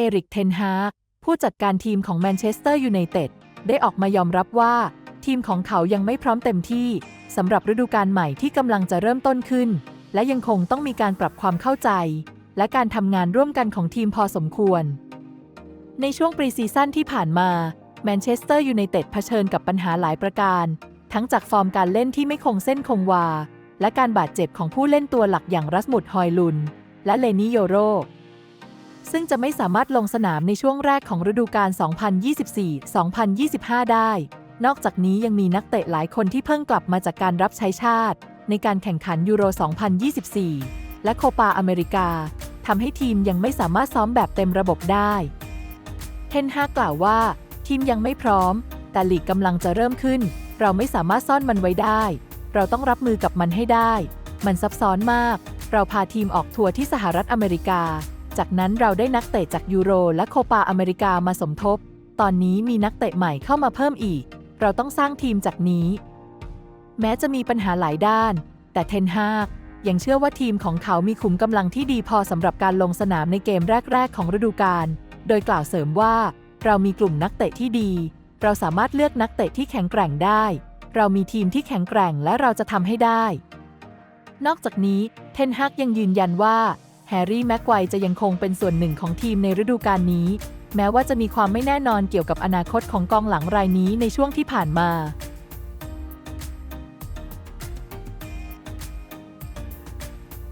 เอริกเทนฮากผู้จัดการทีมของแมนเชสเตอร์ยูไนเต็ดได้ออกมายอมรับว่า ทีมของเขายังไม่พร้อมเต็มที่สำหรับฤดูกาลใหม่ที่กำลังจะเริ่มต้นขึ้น และยังคงต้องมีการปรับความเข้าใจ และการทำงานร่วมกันของทีมพอสมควร ในช่วงปรีซีซั่นที่ผ่านมาแมนเชสเตอร์ยูไนเต็ดเผชิญกับปัญหาหลายประการ ทั้งจากฟอร์มการเล่นที่ไม่คงเส้นคงวา และการบาดเจ็บของผู้เล่นตัวหลักอย่างรัสมุดฮอยลุน และเลนิโยโร ซึ่งจะไม่สามารถลงสนามในช่วงแรกของฤดูกาล 2024-2025 ได้ นอกจากนี้ยังมีนักเตะหลายคนที่เพิ่งกลับมาจากการรับใช้ชาติ ในการแข่งขันยูโร 2024 และโคปาอเมริกาทำให้ทีมยังไม่สามารถซ้อมแบบเต็มระบบได้เทนฮากกล่าวว่า ทีมยังไม่พร้อม แต่ลีกกำลังจะเริ่มขึ้น เราไม่สามารถซ่อนมันไว้ได้ เราต้องรับมือกับมันให้ได้ มันซับซ้อนมาก เราพาทีมออกทัวร์ที่สหรัฐอเมริกา จากนั้นเราได้นักเตะจากยูโรและโคปาอเมริกามาสมทบ ตอนนี้มีนักเตะใหม่เข้ามาเพิ่มอีก เราต้องสร้างทีมจากนี้ แม้จะมีปัญหาหลายด้าน แต่เทนฮากยังเชื่อว่าทีมของเขามีขุมกำลังที่ดีพอสำหรับการลงสนามในเกมแรก ๆ ของฤดูกาล โดยกล่าวเสริมว่า เรามีกลุ่มนักเตะที่ดี เราสามารถเลือกนักเตะที่แข็งแกร่งได้ เรามีทีมที่แข็งแกร่งและเราจะทำให้ได้ นอกจากนี้ เทนฮากยังยืนยันว่า แฮร์รี่แม็กไกวจะยังคงเป็นส่วนหนึ่งของทีมในฤดูกาลนี้ แม้ว่าจะมีความไม่แน่นอนเกี่ยวกับอนาคตของกองหลังรายนี้ในช่วงที่ผ่านมา